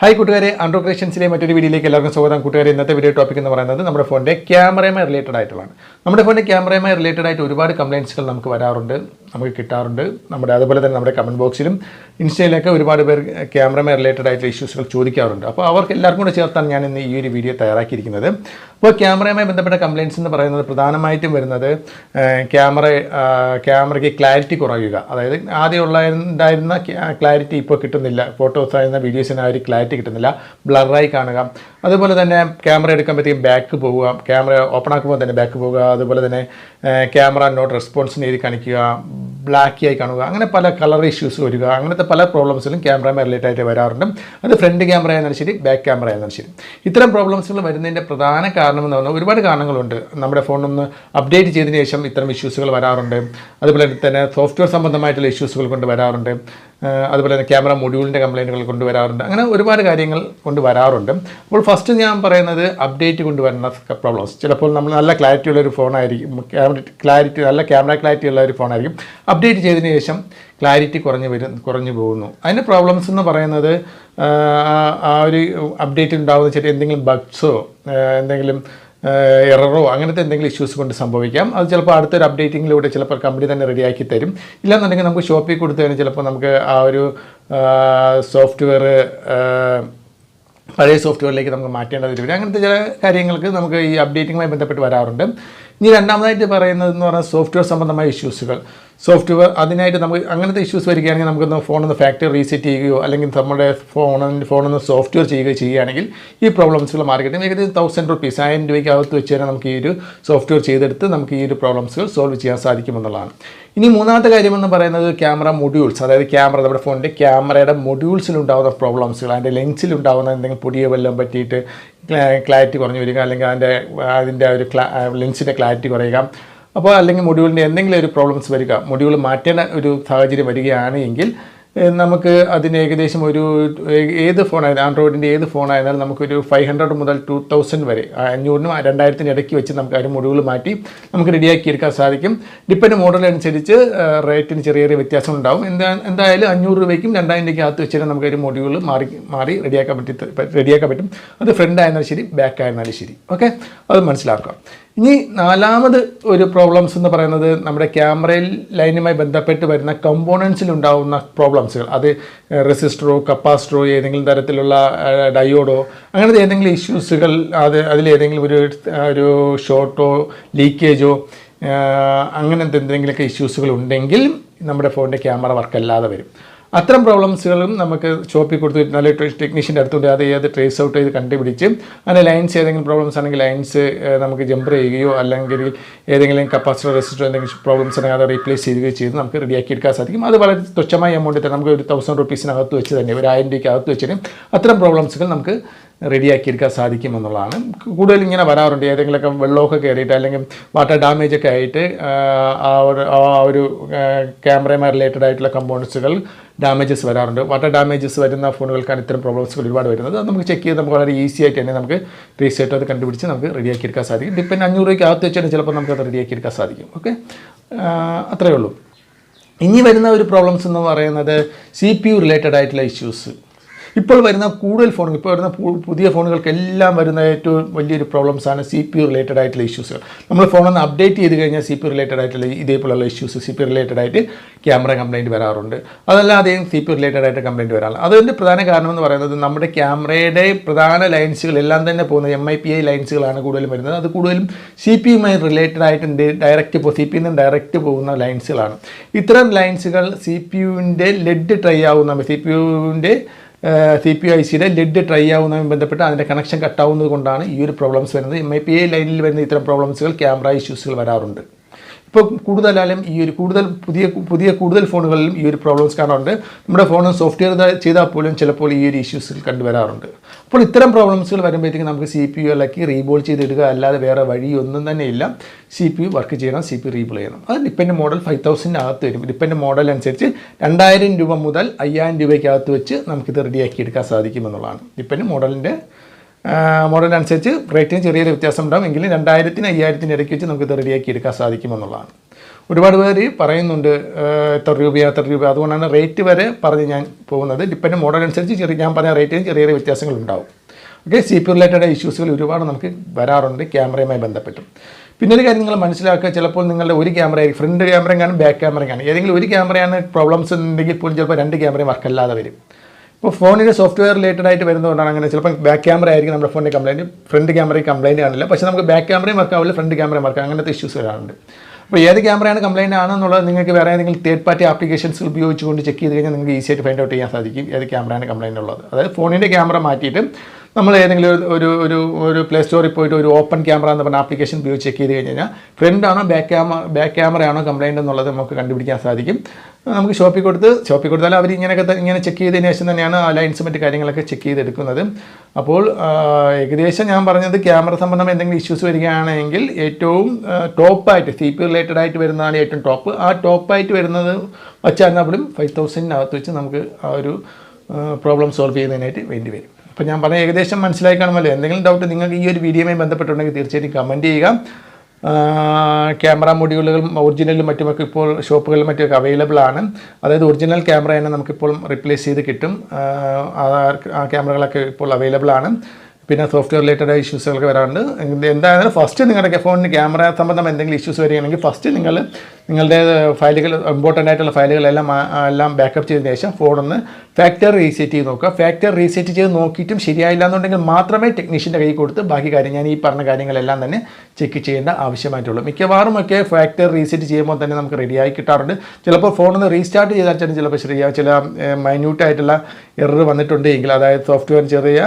Hi കൂട്ടുകാരെ. ആൻഡ്രോ ക്രിയേഷൻസിലെ മറ്റൊരു വീഡിയോയിലേക്ക് എല്ലാവർക്കും സ്വാഗതം. കൂട്ടുകാരെ ഇന്നത്തെ വീഡിയോ ടോപ്പിക് എന്ന് പറയുന്നത് നമ്മുടെ ഫോണിന്റെ ക്യാമറയുമായി റിലേറ്റഡ് ആയിട്ടുള്ളതാണ്. നമ്മുടെ ഫോണിന്റെ ക്യാമറയുമായി റിലേറ്റഡ് ആയിട്ട് ഒരുപാട് കംപ്ലയിൻസുകൾ നമുക്ക് വരാറുണ്ട് നമുക്ക് കിട്ടാറുണ്ട്. നമ്മുടെ അതുപോലെ തന്നെ നമ്മുടെ കമന്റ് ബോക്സിലും ഇൻസ്റ്റയിലൊക്കെ ഒരുപാട് പേർ ക്യാമറയുമായി റിലേറ്റഡ് ആയിട്ടുള്ള ഇഷ്യൂസുകൾ ചോദിക്കാറുണ്ട്. അപ്പോൾ അവർക്ക് എല്ലാവർക്കും കൂടെ ചേർത്താണ് ഞാൻ ഇന്ന് ഈ ഒരു വീഡിയോ തയ്യാറാക്കിയിരിക്കുന്നത്. അപ്പോൾ ക്യാമറയുമായി ബന്ധപ്പെട്ട കംപ്ലയിൻസ് എന്ന് പറയുന്നത് പ്രധാനമായിട്ടും വരുന്നത് ക്യാമറ ക്യാമറയ്ക്ക് ക്ലാരിറ്റി കുറയുക. അതായത് ആദ്യം ഉണ്ടായിരുന്ന ക്ലാരിറ്റി ഇപ്പോൾ കിട്ടുന്നില്ല. ഫോട്ടോസ് ആയിരുന്ന വീഡിയോസിന് ആ ഒരു ക്ലാരിറ്റി കിട്ടുന്നില്ല. ബ്ലറായി കാണുക. അതുപോലെ തന്നെ ക്യാമറ എടുക്കുമ്പോഴത്തേക്കും ബാക്ക് പോവുക. ക്യാമറ ഓപ്പൺ ആക്കുമ്പോൾ തന്നെ ബാക്ക് പോവുക. അതുപോലെ തന്നെ ക്യാമറ നോട്ട് റെസ്പോൺസിന് എഴുതി കാണിക്കുക. ബ്ലാക്കി ആയി കാണുക. അങ്ങനെ പല കളർ ഇഷ്യൂസ് വരിക. അങ്ങനത്തെ പല പ്രോബ്ലംസിലും ക്യാമറ റിലേറ്റ് ആയിട്ട് വരാറുണ്ട്. അത് ഫ്രണ്ട് ക്യാമറ ആയിരുന്നാലും ശരി ബാക്ക് ക്യാമറ ആയിരുന്നാലും ശരി. ഇത്തരം പ്രോബ്ലംസുകൾ വരുന്നതിന്റെ പ്രധാന കാരണം എന്ന് പറഞ്ഞാൽ ഒരുപാട് കാരണങ്ങളുണ്ട്. നമ്മുടെ ഫോണൊന്ന് അപ്ഡേറ്റ് ചെയ്തതിന് ശേഷം ഇത്തരം ഇഷ്യൂസുകൾ വരാറുണ്ട്. അതുപോലെ തന്നെ സോഫ്റ്റ്വെയർ സംബന്ധമായിട്ടുള്ള ഇഷ്യൂസുകൾ കൊണ്ട് വരാറുണ്ട്. അതുപോലെ തന്നെ ക്യാമറ മൊഡ്യൂളിന്റെ കംപ്ലൈന്റുകൾ കൊണ്ടുവരാറുണ്ട്. അങ്ങനെ ഒരുപാട് കാര്യങ്ങൾ കൊണ്ടുവരാറുണ്ട്. അപ്പോൾ ഫസ്റ്റ് ഞാൻ പറയുന്നത് അപ്ഡേറ്റ് കൊണ്ടുവരുന്ന പ്രോബ്ലംസ് ചിലപ്പോൾ നമ്മൾ നല്ല ക്ലാരിറ്റി ഉള്ള ഒരു ഫോണായിരിക്കും ക്യാമറ ക്ലാരിറ്റി നല്ല ക്യാമറ ക്ലാരിറ്റി ഉള്ള ഒരു ഫോണായിരിക്കും അപ്ഡേറ്റ് ചെയ്തതിന് ശേഷം ക്ലാരിറ്റി കുറഞ്ഞു വരും കുറഞ്ഞു പോകുന്നു. അതിന്റെ പ്രോബ്ലംസ് എന്ന് പറയുന്നത് ആ ഒരു അപ്ഡേറ്റ് ഉണ്ടാകുന്ന ചെറിയ എന്തെങ്കിലും ബഗ്സോ എന്തെങ്കിലും എററോ അങ്ങനത്തെ എന്തെങ്കിലും ഇഷ്യൂസ് കൊണ്ട് സംഭവിക്കാം. അത് ചിലപ്പോൾ അടുത്തൊരു അപ്ഡേറ്റിങ്ങിലൂടെ ചിലപ്പോൾ കമ്പനി തന്നെ റെഡിയാക്കി തരും. ഇല്ലാന്നുണ്ടെങ്കിൽ നമുക്ക് ഷോപ്പിൽ കൊടുത്തു കഴിഞ്ഞാൽ ചിലപ്പോൾ നമുക്ക് ആ ഒരു സോഫ്റ്റ്വെയർ പഴയ സോഫ്റ്റ്വെയറിലേക്ക് നമുക്ക് മാറ്റേണ്ടത് വരും. അങ്ങനത്തെ ചില കാര്യങ്ങൾക്ക് നമുക്ക് ഈ അപ്ഡേറ്റിങ്ങുമായി ബന്ധപ്പെട്ട് വരാറുണ്ട്. ഇനി രണ്ടാമതായിട്ട് പറയുന്നത് എന്ന് പറഞ്ഞാൽ സോഫ്റ്റ്വെയർ സംബന്ധമായ ഇഷ്യൂസുകൾ സോഫ്റ്റ്വെയർ അതിനായിട്ട് നമുക്ക് അങ്ങനത്തെ ഇഷ്യൂസ് വരികയാണെങ്കിൽ നമുക്കൊന്ന് ഫോണൊന്ന് ഫാക്ടറി റീസെറ്റ് ചെയ്യുകയോ അല്ലെങ്കിൽ നമ്മുടെ ഫോണിന് ഫോണൊന്ന് സോഫ്റ്റ്വെയർ ചെയ്യുകയോ ചെയ്യുകയാണെങ്കിൽ ഈ പ്രോബ്ലംസുകൾ മാർക്കറ്റിൽ ഏകദേശം തൗസൻഡ് റുപ്പീസ് ആയിരം രൂപയ്ക്ക് അകത്ത് വെച്ച് തന്നെ നമുക്ക് ഈ ഒരു സോഫ്റ്റ്വെയർ ചെയ്തെടുത്ത് നമുക്ക് ഈ ഒരു പ്രോബ്ലംസുകൾ സോൾവ് ചെയ്യാൻ സാധിക്കുമെന്നുള്ളതാണ് ഇനി മൂന്നാമത്തെ കാര്യമെന്ന് പറയുന്നത് ക്യാമറ മൊഡ്യൂൾസ് അതായത് ക്യാമറ നമ്മുടെ ഫോണിന്റെ ക്യാമറയുടെ മൊഡ്യൂൾസിലുണ്ടാകുന്ന പ്രോബ്ലംസുകൾ അതിന്റെ ലെൻസിലുണ്ടാകുന്ന എന്തെങ്കിലും പൊടിയ വല്ലതും പറ്റിയിട്ട് ക്ലാരിറ്റി കുറഞ്ഞു വരിക അല്ലെങ്കിൽ അതിന്റെ അതിന്റെ ഒരു ലെൻസിന്റെ ക്ലാരിറ്റി കുറയുക. അപ്പോൾ അല്ലെങ്കിൽ മൊഡ്യൂളിന്റെ എന്തെങ്കിലും ഒരു പ്രോബ്ലംസ് വരിക മൊഡ്യൂൾ മാറ്റേണ്ട ഒരു സാഹചര്യം വരികയാണെങ്കിൽ നമുക്ക് അതിന് ഏകദേശം ഒരു ഏത് ഫോണായാലും ആൻഡ്രോയിഡിന്റെ ഏത് ഫോണായാലും നമുക്കൊരു ഫൈവ് ഹൺഡ്രഡ് മുതൽ ടു തൗസൻഡ് വരെ ആ അഞ്ഞൂറിനും രണ്ടായിരത്തിനും ഇടയ്ക്ക് വെച്ച് നമുക്ക് അതിന് മൊഡ്യൂൾ മാറ്റി നമുക്ക് റെഡിയാക്കി എടുക്കാൻ സാധിക്കും. ഡിപ്പെൻഡ് മോഡൽ അനുസരിച്ച് റേറ്റിന് ചെറിയ ചെറിയ വ്യത്യാസം ഉണ്ടാവും. എന്താ എന്തായാലും അഞ്ഞൂറ് രൂപയ്ക്കും രണ്ടായിരം രൂപയ്ക്ക് അകത്ത് വെച്ചാൽ നമുക്ക് ഒരു മൊഡ്യൂൾ മാറി മാറി റെഡിയാക്കാൻ പറ്റി റെഡിയാക്കാൻ പറ്റും. അത് ഫ്രണ്ട് ആയിരുന്നാലും ശരി ബാക്ക് ആയിരുന്നാലും ശരി. ഓക്കെ അത് മനസ്സിലാക്കുക. ഇനി നാലാമത് ഒരു പ്രോബ്ലംസ് എന്ന് പറയുന്നത് നമ്മുടെ ക്യാമറയിൽ ലൈനുമായി ബന്ധപ്പെട്ട് വരുന്ന കമ്പോണൻസിൽ ഉണ്ടാകുന്ന പ്രോബ്ലംസുകൾ അത് റെസിസ്റ്ററോ കപ്പാസിറ്ററോ ഏതെങ്കിലും തരത്തിലുള്ള ഡയോഡോ അങ്ങനത്തെ ഏതെങ്കിലും ഇഷ്യൂസുകൾ അത് അതിലേതെങ്കിലും ഒരു ഒരു ഷോർട്ടോ ലീക്കേജോ അങ്ങനത്തെ എന്തെങ്കിലുമൊക്കെ ഇഷ്യൂസുകൾ ഉണ്ടെങ്കിൽ നമ്മുടെ ഫോണിന്റെ ക്യാമറ വർക്കല്ലാതെ വരും. അത്തരം പ്രോബ്ലംസുകളും നമുക്ക് ഷോപ്പിൽ കൊടുത്ത് നല്ല ടെക്നീഷ്യന്റെ അടുത്തുകൊണ്ട് അത് ഏത് ട്രേസ് ഔട്ട് ചെയ്ത് കണ്ടുപിടിച്ച് അതിന് ലൈൻസ് ഏതെങ്കിലും പ്രോബ്ലംസ് ആണെങ്കിൽ ലൈൻസ് നമുക്ക് ജമ്പർ ചെയ്യുകയോ അല്ലെങ്കിൽ ഏതെങ്കിലും കപ്പാസിറ്റർ റെസിസ്റ്റർ എന്തെങ്കിലും പ്രോബ്ലംസ് ആണെങ്കിൽ അത് റീപ്ലേസ് ചെയ്യുകയോ ചെയ്ത് നമുക്ക് റെഡിയാക്കി എടുക്കാൻ സാധിക്കും. അത് വളരെ തുച്ഛമായ എമൗണ്ടിൽ തന്നെ നമുക്ക് ഒരു തൗസൻഡ് റുപ്പീസിനകത്ത് വെച്ച് തന്നെ ഒരു ആയിരം രൂപയ്ക്ക് അകത്ത് വെച്ചിട്ട് അത്തരം പ്രോബ്ലംസുകൾ നമുക്ക് റെഡിയാക്കി എടുക്കാൻ സാധിക്കും എന്നുള്ളതാണ്. കൂടുതൽ ഇങ്ങനെ വരാറുണ്ട്. ഏതെങ്കിലുമൊക്കെ വെള്ളമൊക്കെ കയറിയിട്ട് അല്ലെങ്കിൽ വാട്ടർ ഡാമേജ് ഒക്കെ ആയിട്ട് ആ ഒരു ആ ഒരു ക്യാമറയുമായി റിലേറ്റഡ് ആയിട്ടുള്ള കമ്പോണൻസുകൾ ഡാമേജസ് വരാറുണ്ട്. വാട്ടർ ഡാമേജസ് വരുന്ന ഫോണുകൾക്കാണ് ഇത്തരം പ്രോബ്ലംസുകൾ ഒരുപാട് വരുന്നത്. അത് നമുക്ക് ചെക്ക് ചെയ്ത് നമുക്ക് വളരെ ഈസി ആയിട്ട് തന്നെ നമുക്ക് റീസെറ്റ് അത് കണ്ടുപിടിച്ച് നമുക്ക് റെഡിയാക്കി എടുക്കാൻ സാധിക്കും. ഡിപ്പെൻഡ് അഞ്ഞൂറ് രൂപയ്ക്ക് അകത്ത് വെച്ചാൽ ചിലപ്പോൾ നമുക്ക് അത് റെഡിയാക്കി എടുക്കാൻ സാധിക്കും. ഓക്കെ അത്രയേ ഉള്ളൂ. ഇനി വരുന്ന ഒരു പ്രോബ്ലംസ് എന്ന് പറയുന്നത് സി പി യു റിലേറ്റഡ് ആയിട്ടുള്ള ഇഷ്യൂസ് ഇപ്പോൾ വരുന്ന കൂടുതൽ ഫോണുകൾ ഇപ്പോൾ വരുന്ന പുതിയ ഫോണുകൾക്ക് എല്ലാം വരുന്ന ഏറ്റവും വലിയൊരു പ്രോബ്ലംസാണ് സി പി റിലേറ്റഡ് ആയിട്ടുള്ള ഇഷ്യൂസുകൾ നമ്മൾ ഫോണൊന്ന് അപ്ഡേറ്റ് ചെയ്ത് കഴിഞ്ഞാൽ സി പി റിലേറ്റഡ് ആയിട്ടുള്ള ഇതേപോലുള്ള ഇഷ്യൂസ് സി പി റിലേറ്റഡ് ആയിട്ട് ക്യാമറ കംപ്ലൈന്റ് വരാറുണ്ട്. അതല്ലാതെയും സി പി റിലേറ്റഡ് ആയിട്ട് കംപ്ലൈന്റ് വരാറുണ്ട്. അതിന്റെ പ്രധാന കാരണം എന്ന് പറയുന്നത് നമ്മുടെ ക്യാമറയുടെ പ്രധാന ലൈൻസുകൾ എല്ലാം തന്നെ പോകുന്ന എം ഐ പി ഐ ലൈൻസുകളാണ് കൂടുതലും വരുന്നത്. അത് കൂടുതലും സി പി യുമായി റിലേറ്റഡ് ആയിട്ട് ഡയറക്റ്റ് സി പി നിന്നും ഡയറക്റ്റ് പോകുന്ന ലൈൻസുകളാണ് ഇത്തരം ലൈൻസുകൾ സി പി യുവിന്റെ ലെഡ് ട്രൈ ആവുന്ന സി പി യുവിന്റെ സി പി ഐ സിയുടെ ലെഡ് ട്രൈ ആവുന്നതുമായി ബന്ധപ്പെട്ട് അതിന്റെ കണക്ഷൻ കട്ടാവുന്നത് കൊണ്ടാണ് ഈ ഒരു പ്രോബ്ലംസ് വരുന്നത്. എം ഐ പി ഐ ലൈനിൽ വരുന്ന ഇത്തരം പ്രോബ്ലംസുകൾ ക്യാമറ ഇഷ്യൂസുകൾ വരാറുണ്ട്. ഇപ്പോൾ കൂടുതലായാലും ഈ ഒരു കൂടുതൽ പുതിയ പുതിയ കൂടുതൽ ഫോണുകളിലും ഈ ഒരു പ്രോബ്ലംസ് കാണാറുണ്ട്. നമ്മുടെ ഫോൺ സോഫ്റ്റ്വെയർ ചെയ്താൽ പോലും ചിലപ്പോൾ ഈ ഒരു ഇഷ്യൂസിൽ കണ്ടുവരാറുണ്ട്. അപ്പോൾ ഇത്തരം പ്രോബ്ലംസുകൾ വരുമ്പോഴത്തേക്കും നമുക്ക് സി പി യു ഇളക്കി റീബോൾ ചെയ്തിടുക അല്ലാതെ വേറെ വഴിയൊന്നും തന്നെ ഇല്ല. സി പി യു വർക്ക് ചെയ്യണം സി പി റീബോൾ ചെയ്യണം. അത് ഡിപ്പെൻഡ് മോഡൽ ഫൈവ് തൗസൻഡിനകത്ത് വരും. ഡിപ്പെൻഡ് മോഡൽ അനുസരിച്ച് രണ്ടായിരം രൂപ മുതൽ അയ്യായിരം രൂപയ്ക്കകത്ത് വെച്ച് നമുക്കിത് റെഡിയാക്കി എടുക്കാൻ സാധിക്കുമെന്നുള്ളതാണ്. ഡിപ്പെൻഡ് മോഡലിന്റെ മോഡൽ അനുസരിച്ച് റേറ്റിന് ചെറിയൊരു വ്യത്യാസം ഉണ്ടാകും എങ്കിലും രണ്ടായിരത്തിന് അയ്യായിരത്തിന് ഇടയ്ക്ക് വെച്ച് നമുക്കിത് റെഡിയാക്കി എടുക്കാൻ സാധിക്കുമെന്നുള്ളതാണ്. ഒരുപാട് പേര് പറയുന്നുണ്ട് എത്ര രൂപയോ എത്ര രൂപ. അതുകൊണ്ടാണ് റേറ്റ് വരെ പറഞ്ഞ് ഞാൻ പോകുന്നത്. ഡിപ്പെൻഡ് മോഡൽ അനുസരിച്ച് ചെറിയ ഞാൻ പറഞ്ഞ റേറ്റിന് ചെറിയ ചെറിയ വ്യത്യാസങ്ങൾ ഉണ്ടാവും ഓക്കെ സി പി റിലേറ്റഡ് ഇഷ്യൂസുകൾ ഒരുപാട് നമുക്ക് വരാറുണ്ട് ക്യാമറയുമായി ബന്ധപ്പെട്ടും. പിന്നെ ഒരു കാര്യം നിങ്ങൾ മനസ്സിലാക്കുക ചിലപ്പോൾ നിങ്ങളുടെ ഒരു ക്യാമറ ഫ്രണ്ട് ക്യാമറയും കാണും ബാക്ക് ക്യാമറയും കാണും ഏതെങ്കിലും ഒരു ക്യാമറയാണ് പ്രോബ്ലംസ് ഉണ്ടെങ്കിൽ പോലും ചിലപ്പോൾ രണ്ട് ക്യാമറയും വർക്കല്ലാതെ വരും. ഇപ്പോൾ ഫോണിന്റെ സോഫ്റ്റ്വെയർ റിലേറ്റഡ് ആയിട്ട് വരുന്നതുകൊണ്ടാണ് അങ്ങനെ ചിലപ്പോൾ ബാക്ക് ക്യാമറ ആയിരിക്കും നമ്മുടെ ഫോണിന്റെ കംപ്ലൈന്റ് ഫ്രണ്ട് ക്യാമറയും കംപ്ലൈന്റ് കാണില്ല. പക്ഷേ നമുക്ക് ബാക്ക് ക്യാമറയും വർക്ക് ആവില്ല ഫ്രണ്ട് ക്യാമറയും വർക്ക് അങ്ങനത്തെ ഇഷ്യൂസ് വരാറുണ്ട്. അപ്പോൾ ഏത് ക്യാമറയാണ് കംപ്ലൈന്റ് ആണെന്നുള്ളത് നിങ്ങൾക്ക് വേറെ ഏതെങ്കിലും തേർഡ് പാർട്ടി ആപ്ലിക്കേഷൻസ് ഉപയോഗിച്ചുകൊണ്ട് ചെക്ക് ചെയ്ത് കഴിഞ്ഞാൽ നിങ്ങൾക്ക് ഈസി ആയിട്ട് ഫൈൻഡ് ഔട്ട് ചെയ്യാൻ സാധിക്കും ഏത് ക്യാമറയാണ് കംപ്ലൈന്റ് ഉള്ളത്. അതായത് ഫോണിന്റെ ക്യാമറ മാറ്റിയിട്ട് നമ്മൾ ഏതെങ്കിലും ഒരു- ഒരു ഒരു പ്ലേ സ്റ്റോറിൽ പോയിട്ട് ഒരു ഓപ്പൺ ക്യാമറ എന്ന് പറഞ്ഞ ആപ്ലിക്കേഷൻ ഉപയോഗിച്ച് ചെക്ക് ചെയ്ത് കഴിഞ്ഞ് കഴിഞ്ഞാൽ ഫ്രണ്ട് ആണോ ബാക്ക് ക്യാമറ ബാക്ക് ക്യാമറ ആണോ എന്നുള്ളത് നമുക്ക് കണ്ടുപിടിക്കാൻ സാധിക്കും. നമുക്ക് ഷോപ്പിൽ കൊടുത്ത് ഷോപ്പിൽ കൊടുത്താൽ അവർ ഇങ്ങനെയൊക്കെ ഇങ്ങനെ ചെക്ക് ചെയ്തതിന് ശേഷം തന്നെയാണ് ആ ലൈൻസ് മറ്റ് കാര്യങ്ങളൊക്കെ ചെക്ക് ചെയ്തെടുക്കുന്നത്. അപ്പോൾ ഏകദേശം ഞാൻ പറഞ്ഞത് ക്യാമറ സംബന്ധമായ എന്തെങ്കിലും ഇഷ്യൂസ് വരികയാണെങ്കിൽ ഏറ്റവും ടോപ്പായിട്ട് സി പി റിലേറ്റഡ് ആയിട്ട് വരുന്നതാണ് ഏറ്റവും ടോപ്പ് ആ ടോപ്പായിട്ട് വരുന്നത് പോലും ഫൈവ് തൗസൻഡിനകത്ത് വെച്ച് നമുക്ക് ആ ഒരു പ്രോബ്ലം സോൾവ് ചെയ്യുന്നതിനായിട്ട് വേണ്ടി വരും. അപ്പോൾ ഞാൻ പറഞ്ഞ ഏകദേശം മനസ്സിലായി കാണുമല്ലോ എന്തെങ്കിലും ഡൗട്ട് നിങ്ങൾക്ക് ഈ ഒരു വീഡിയോയുമായി ബന്ധപ്പെട്ടുണ്ടെങ്കിൽ തീർച്ചയായിട്ടും കമന്റ് ചെയ്യുക. ക്യാമറ മൊഡ്യൂളുകളും ഒറിജിനലും മറ്റുമൊക്കെ ഇപ്പോൾ ഷോപ്പുകളിൽ മറ്റുമൊക്കെ അവൈലബിൾ ആണ്. അതായത് ഒറിജിനൽ ക്യാമറ തന്നെ നമുക്കിപ്പോൾ റീപ്ലേസ് ചെയ്ത് കിട്ടും. ആ ക്യാമറകളൊക്കെ ഇപ്പോൾ അവൈലബിൾ ആണ്. പിന്നെ സോഫ്റ്റ്വെയർ റിലേറ്റഡ് ഇഷ്യൂസുകളൊക്കെ വരാറുണ്ട്. എന്തായാലും ഫസ്റ്റ് നിങ്ങളുടെ ഫോണിന് ക്യാമറ സംബന്ധം എന്തെങ്കിലും ഇഷ്യൂസ് വരികയാണെങ്കിൽ ഫസ്റ്റ് നിങ്ങൾ നിങ്ങളുടെ ഫയലുകൾ ഇമ്പോർട്ടന്റ് ആയിട്ടുള്ള ഫയലുകളെല്ലാം എല്ലാം ബാക്കപ്പ് ചെയ്തതിന് ശേഷം ഫോണൊന്ന് ഫാക്ടർ റീസെറ്റ് ചെയ്ത് നോക്കുക. ഫാക്ടർ റീസെറ്റ് ചെയ്ത് നോക്കിയിട്ടും ശരിയായില്ല എന്നുണ്ടെങ്കിൽ മാത്രമേ ടെക്നീഷ്യന്റെ കൈ കൊടുത്ത് ബാക്കി കാര്യം ഞാൻ ഈ പറഞ്ഞ കാര്യങ്ങളെല്ലാം തന്നെ ചെക്ക് ചെയ്യേണ്ട ആവശ്യമായിട്ടുള്ളൂ. മിക്കവാറും ഒക്കെ ഫാക്ടർ റീസെറ്റ് ചെയ്യുമ്പോൾ തന്നെ നമുക്ക് റെഡിയായി കിട്ടാറുണ്ട്. ചിലപ്പോൾ ഫോണൊന്ന് റീസ്റ്റാർട്ട് ചെയ്താൽ തന്നെ ചിലപ്പോൾ ശരിയാവും ചില മൈന്യൂട്ടായിട്ടുള്ള എറർ വന്നിട്ടുണ്ട് എങ്കിൽ അതായത് സോഫ്റ്റ്വെയർ ചെറിയ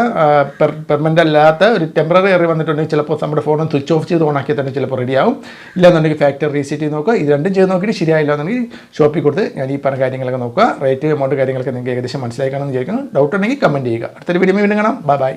പെർമനന്റ് അല്ലാത്ത ഒരു ടെമ്പററി എറർ വന്നിട്ടുണ്ടെങ്കിൽ ചിലപ്പോൾ നമ്മുടെ ഫോൺ സ്വിച്ച് ഓഫ് ചെയ്ത് ഓണാക്കി തന്നെ ചിലപ്പോൾ റെഡിയാവും ഇല്ലാന്നുണ്ടെങ്കിൽ ഫാക്ടർ റീസെറ്റ് ചെയ്ത് നോക്കുക. ഇത് രണ്ടും ചെയ്ത് നോക്കിയിട്ട് ശരിയായില്ല എന്നുണ്ടെങ്കിൽ ഷോപ്പിൽ കൊടുത്ത് ഞാൻ ഈ പറഞ്ഞ കാര്യങ്ങളൊക്കെ നോക്കുക. റേറ്റ് എമൗണ്ട് കാര്യങ്ങളൊക്കെ നിങ്ങൾക്ക് ഏകദേശം മനസ്സിലായി കാണുമെന്ന് വിചാരിക്കുന്നു. ഡൗട്ട് ഉണ്ടെങ്കിൽ കമന്റ് ചെയ്യുക. അടുത്തൊരു വീഡിയോ വീണ്ടും കാണാം. Bye bye